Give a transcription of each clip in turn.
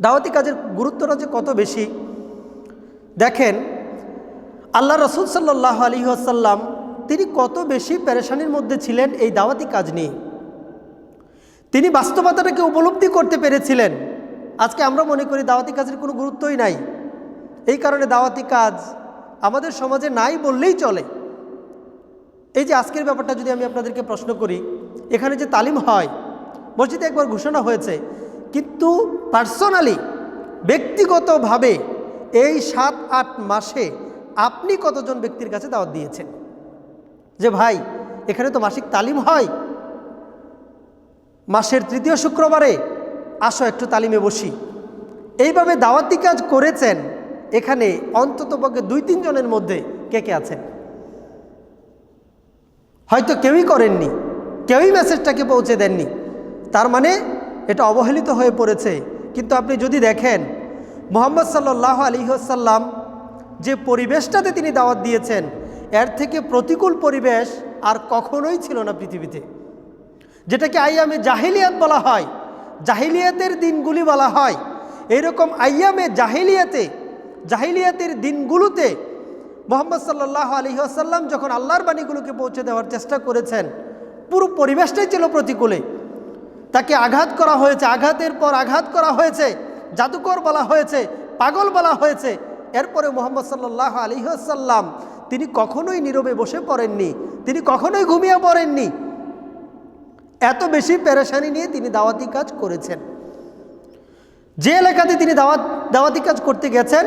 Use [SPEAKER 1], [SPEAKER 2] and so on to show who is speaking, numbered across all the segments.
[SPEAKER 1] দাওয়াতি কাজের গুরুত্বটা যে কত বেশি। দেখেন, আল্লাহ রসুল সাল্লাহ আলী আসাল্লাম তিনি কত বেশি পেরেশানির মধ্যে ছিলেন এই দাওয়াতি কাজ নিয়ে। তিনি বাস্তবতাটাকে উপলব্ধি করতে পেরেছিলেন। আজকে আমরা মনে করি দাওয়াতি কাজের কোনো গুরুত্বই নাই। এই কারণে দাওয়াতি কাজ আমাদের সমাজে নাই বললেই চলে। এই যে আজকের ব্যাপারটা যদি আমি আপনাদেরকে প্রশ্ন করি, এখানে যে তালিম হয়, মসজিদে একবার ঘোষণা হয়েছে কিন্তু পার্সোনালি ব্যক্তিগতভাবে এই সাত, আট মাসে আপনি কতজন ব্যক্তির কাছে দাওয়াত দিয়েছেন? যে ভাই, এখানে তো মাসিক তালিম হয়। মাসের তৃতীয় শুক্রবারে আসো একটু তালিমে বসি। এইভাবে দাওয়াতি কাজ করেছেন, এখানে অন্ততপক্ষে দুই তিনজনের মধ্যে কে কে আছেন? হয়তো কেউই করেননি, কেউই মেসেজটাকে পৌঁছে দেননি। তার মানে এটা অবহেলিত হয়ে পড়েছে। কিন্তু আপনি যদি দেখেন, মোহাম্মদ সাল্লাহ আলিহাসাল্লাম যে পরিবেশটাতে তিনি দাওয়াত দিয়েছেন, এর থেকে প্রতিকূল পরিবেশ আর কখনোই ছিল না পৃথিবীতে। যেটাকে আইয়ামে জাহিলিয়াত বলা হয়, জাহিলিয়াতের দিনগুলি বলা হয়। এরকম আইয়ামে জাহিলিয়াতে, জাহিলিয়াতের দিনগুলোতে মোহাম্মদ সাল্লাহ আলী আসাল্লাম যখন আল্লাহর বাণীগুলোকে পৌঁছে দেওয়ার চেষ্টা করেছেন, পুরো পরিবেশটাই ছিল প্রতিকূলে। তাকে আঘাত করা হয়েছে, আঘাতের পর আঘাত করা হয়েছে, জাদুকর বলা হয়েছে, পাগল বলা হয়েছে। এরপরে মোহাম্মদ সাল্লাহ আলী আসাল্লাম তিনি কখনোই নীরবে বসে পড়েননি, তিনি কখনোই ঘুমিয়ে পড়েননি। এত বেশি পেরেশানি নিয়ে তিনি দাওয়াতি কাজ করেছেন। যে এলাকাতে তিনি দাওয়াত দাওয়াতি কাজ করতে গেছেন,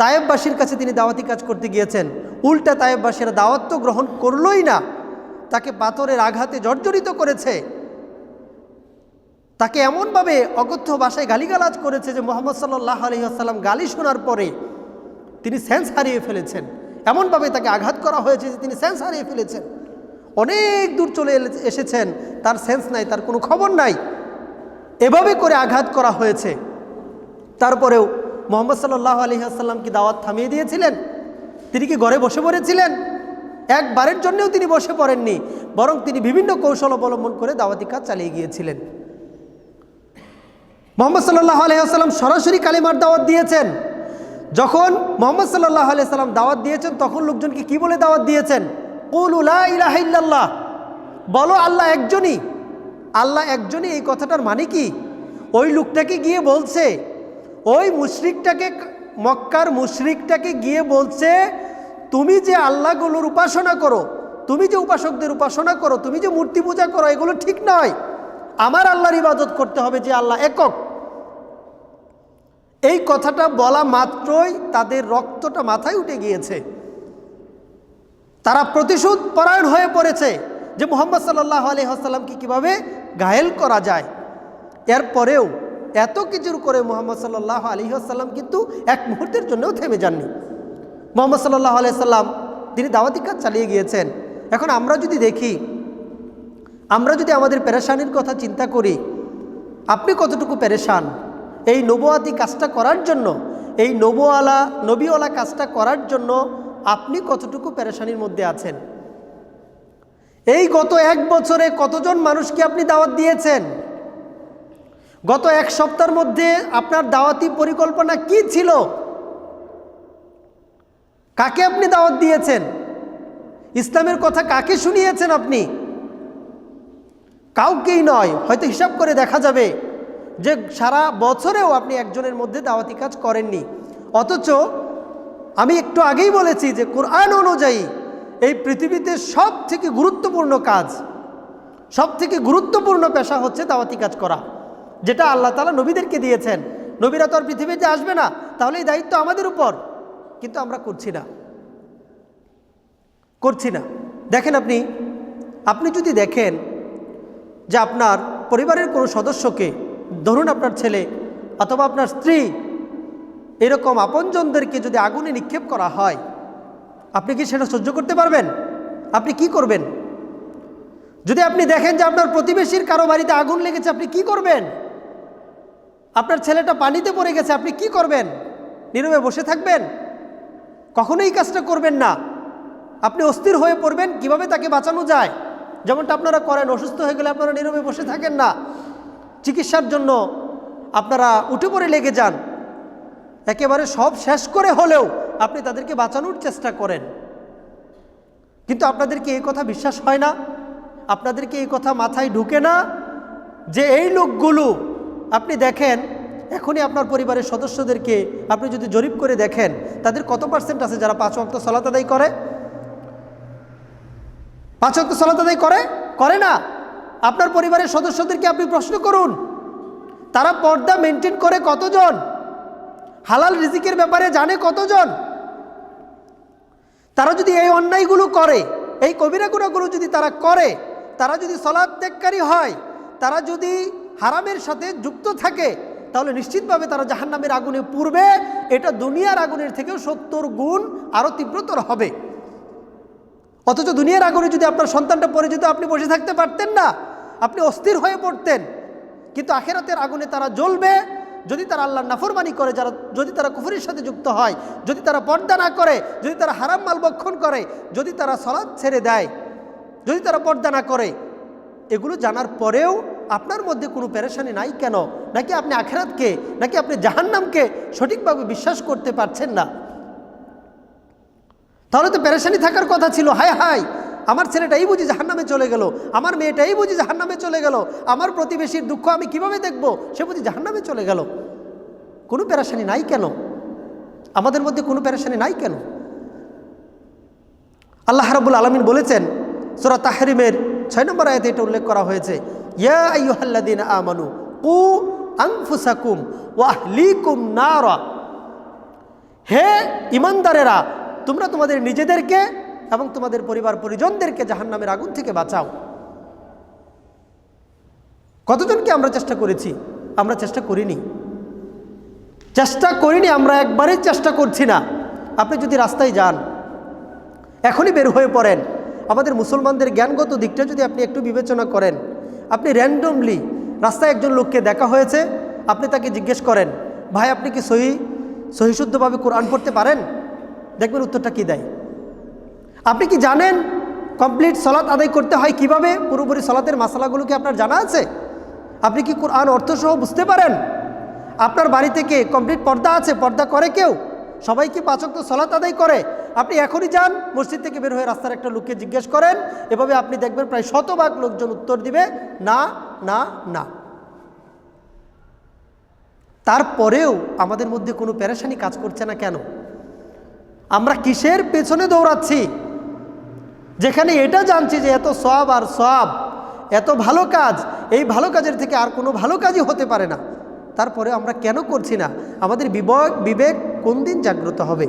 [SPEAKER 1] তায়েববাসীর কাছে তিনি দাওয়াতি কাজ করতে গিয়েছেন। উল্টা তায়েববাসীরা দাওয়াত তো গ্রহণ করলই না, তাকে পাথরের আঘাতে জর্জরিত করেছে। তাকে এমনভাবে অকথ্য ভাষায় গালিগালাজ করেছে যে মোহাম্মদ সাল্লাহ আলহিহাসাল্লাম গালি শোনার পরে তিনি সেন্স হারিয়ে ফেলেছেন। এমনভাবে তাকে আঘাত করা হয়েছে যে তিনি সেন্স হারিয়ে ফেলেছেন। অনেক দূর চলে এসেছেন, তার সেন্স নাই, তার কোনো খবর নাই। এভাবে করে আঘাত করা হয়েছে। তারপরেও মোহাম্মদ সাল্লাহ আলহিহাসাল্লাম কি দাওয়াত থামিয়ে দিয়েছিলেন? তিনি কি ঘরে বসে পড়েছিলেন? একবারের জন্যেও তিনি বসে পড়েননি, বরং তিনি বিভিন্ন কৌশল অবলম্বন করে দাওয়াতি কাজ চালিয়ে গিয়েছিলেন। মোহাম্মদ সাল্লাহ আলহিহাসাল্লাম সরাসরি কালিমার দাওয়াত দিয়েছেন। যখন মোহাম্মদ সাল্লাহ আলিয়াল্লাম দাওয়াত দিয়েছেন, তখন লোকজনকে কি বলে দাওয়াত দিয়েছেন? কুল ইলাহিল্লাহ বলো, আল্লাহ একজনই। আল্লাহ একজনই, এই কথাটার মানে কি? ওই লোকটাকে গিয়ে বলছে, ওই মুশরিকটাকে, মক্কার মুশরিকটাকে গিয়ে বলছে, তুমি যে আল্লাহগুলোর উপাসনা করো, তুমি যে উপাসকদের উপাসনা করো, তুমি যে মূর্তি পূজা করো, এগুলো ঠিক নয়। আমার আল্লাহর ইবাদত করতে হবে যে আল্লাহ একক। এই কথাটা বলা মাত্রই তাদের রক্তটা মাথায় উঠে গিয়েছে। তারা প্রতিশোধ পরায়ণ হয়ে পড়েছে যে মোহাম্মদ সাল্লাহ আলি আসাল্লামকে কীভাবে ঘায়েল করা যায়। এরপরেও এত কিছুর করে মোহাম্মদ সাল্লাহ আলী আসাল্লাম কিন্তু এক মুহূর্তের জন্যও থেমে যাননি। মোহাম্মদ সাল্লাহ আলি সাল্লাম তিনি দাওয়াতি কাজ চালিয়ে গিয়েছেন। এখন আমরা যদি দেখি, আমরা যদি আমাদের পেরেশানির কথা চিন্তা করি, আপনি কতটুকু পেরেশান? এই নবোয়াতি কাজটা করার জন্য, এই নবোয়ালা, নবীওয়ালা কাজটা করার জন্য আপনি কতটুকু পেরেশানির মধ্যে আছেন? এই গত এক বছরে কতজন মানুষকে আপনি দাওয়াত দিয়েছেন? গত এক সপ্তাহের মধ্যে আপনার দাওয়াতি পরিকল্পনা কি ছিল? কাকে আপনি দাওয়াত দিয়েছেন? ইসলামের কথা কাকে শুনিয়েছেন আপনি? কাউকেই নয়, হয়তো হিসাব করে দেখা যাবে। যে সারা বছরেও আপনি একজনের মধ্যে দাওয়াতি কাজ করেননি। অথচ আমি একটু আগেই বলেছি যে কোরআন অনুযায়ী এই পৃথিবীতে সব থেকে গুরুত্বপূর্ণ কাজ সব থেকে গুরুত্বপূর্ণ পেশা হচ্ছে দাওয়াতি কাজ করা, যেটা আল্লাহ তালা নবীদেরকে দিয়েছেন। নবীরা তো আর পৃথিবীতে আসবে না, তাহলে এই দায়িত্ব আমাদের উপর। কিন্তু আমরা করছি না। করছি না। দেখেন আপনি আপনি যদি দেখেন যে আপনার পরিবারের কোনো সদস্যকে ধরুন আপনার ছেলে অথবা আপনার স্ত্রী, এরকম আপনজনদেরকে যদি আগুনে নিক্ষেপ করা হয়, আপনি কি সেটা সহ্য করতে পারবেন? আপনি কি করবেন? যদি আপনি দেখেন যে আপনার প্রতিবেশীর কারও বাড়িতে আগুন লেগেছে, আপনি কি করবেন? আপনার ছেলেটা পানিতে পড়ে গেছে, আপনি কি করবেন? নীরবে বসে থাকবেন? কখনোই কাজটা করবেন না। আপনি অস্থির হয়ে পড়বেন, কীভাবে তাকে বাঁচানো যায়? যেমনটা আপনারা করেন, অসুস্থ হয়ে গেলে আপনারা নীরবে বসে থাকেন না। চিকিৎসার জন্য আপনারা উঠে পড়ে লেগে যান। একেবারে সব শেষ করে হলেও আপনি তাদেরকে বাঁচানোর চেষ্টা করেন। কিন্তু আপনাদেরকে এই কথা বিশ্বাস হয় না। আপনাদেরকে এই কথা মাথায় ঢুকে না যে এই লোকগুলো, আপনি দেখেন, এখনই আপনার পরিবারের সদস্যদেরকে আপনি যদি জরিপ করে দেখেন, তাদের কত পার্সেন্ট আছে যারা পাঁচ অক্ট সলাত আদায় করে? পাঁচ অক্ট সলাত আদায় করে? করে না। আপনার পরিবারের সদস্যদেরকে আপনি প্রশ্ন করুন, তারা পর্দা মেনটেন করে কতজন? হালাল রিজিকের ব্যাপারে জানে কতজন? তারা যদি এই অন্যায়গুলো করে, এই কবিরা গুণাগুলো যদি তারা করে, তারা যদি সলাদ ত্যাগকারী হয়, তারা যদি হারামের সাথে যুক্ত থাকে, তাহলে নিশ্চিতভাবে তারা জাহান্নামের আগুনে পূর্বে এটা দুনিয়ার আগুনের থেকেও সত্তর গুণ আরও তীব্রতর হবে। অথচ দুনিয়ার আগুনে যদি আপনার সন্তানটা পরিচিত, আপনি বসে থাকতে পারতেন না। আপনি অস্থির হয়ে পড়তেন। কিন্তু আখেরাতের আগুনে তারা জ্বলবে। যদি তারা আল্লাহর নাফরমানি করে, যারা, যদি তারা কুফুরের সাথে যুক্ত হয়, যদি তারা পর্দা না করে, যদি তারা হারাম মাল বক্ষণ করে, যদি তারা সলাদ ছেড়ে দেয়, যদি তারা পর্দা না করে, এগুলো জানার পরেও আপনার মধ্যে কোনো পেরেশানি নাই কেন? নাকি আপনি আখেরাতকে, নাকি আপনি জাহান্নামকে সঠিকভাবে বিশ্বাস করতে পারছেন না? তাহলে তো পেরেশানি থাকার কথা ছিল। হায় হায়! আমার ছেলেটাই বুঝি জাহান্নামে চলে গেল, আমার মেয়েটাই বুঝি জাহান্নামে চলে গেল, আমার প্রতিবেশীর দুঃখ আমি কীভাবে দেখব? সে বুঝি জাহান্নামে চলে গেল। কোনো পেরেশানি নাই কেন? আমাদের মধ্যে কোনো পেরেশানি নাই কেন? আল্লাহ রাবুল আলমিন বলেছেন, সোরা তাহরিমের ছয় নম্বর আয়তে এটা উল্লেখ করা হয়েছে, ইয়া হে ইমানদারেরা, তোমরা তোমাদের নিজেদেরকে এবং তোমাদের পরিবার পরিজনদেরকে জাহান্নামের আগুন থেকে বাঁচাও। কতজনকে আমরা চেষ্টা করেছি? আমরা চেষ্টা করিনি। চেষ্টা করিনি, আমরা একবারই চেষ্টা করছি না। আপনি যদি রাস্তায় যান, এখনই বের হয়ে পড়েন। আমাদের মুসলমানদের জ্ঞানগত দিকটা যদি আপনি একটু বিবেচনা করেন, আপনি র্যান্ডমলি রাস্তায় একজন লোককে দেখা হয়েছে, আপনি তাকে জিজ্ঞেস করেন, ভাই, আপনি কি সহি, সহিশুদ্ধভাবে কোরআন পড়তে পারেন? দেখবেন উত্তরটা কী দেয়? আপনি কি জানেন কমপ্লিট সলাৎ আদায় করতে হয় কীভাবে? পুরোপুরি সলাতের মশালাগুলো কি আপনার জানা আছে? আপনি কি কোরআন অর্থসহ বুঝতে পারেন? আপনার বাড়ি থেকে কমপ্লিট পর্দা আছে, পর্দা করে কেউ? সবাই কি পাচক তো সলাৎ আদায় করে? আপনি এখনই যান, মসজিদ থেকে বের হয়ে রাস্তার একটা লোককে জিজ্ঞেস করেন, এভাবে আপনি দেখবেন প্রায় শতভাগ লোকজন উত্তর দিবে, না না না। তারপরেও আমাদের মধ্যে কোনো প্যারেশানি কাজ করছে না কেন? আমরা কিসের পেছনে দৌড়াচ্ছি? যেখানে এটা জানছি যে এত সব আর সব এত ভালো কাজ, এই ভালো কাজের থেকে আর কোনো ভালো কাজই হতে পারে না। তারপরে আমরা কেন করছি না? আমাদের বিবেক বিবেক কোন দিন জাগ্রত হবে?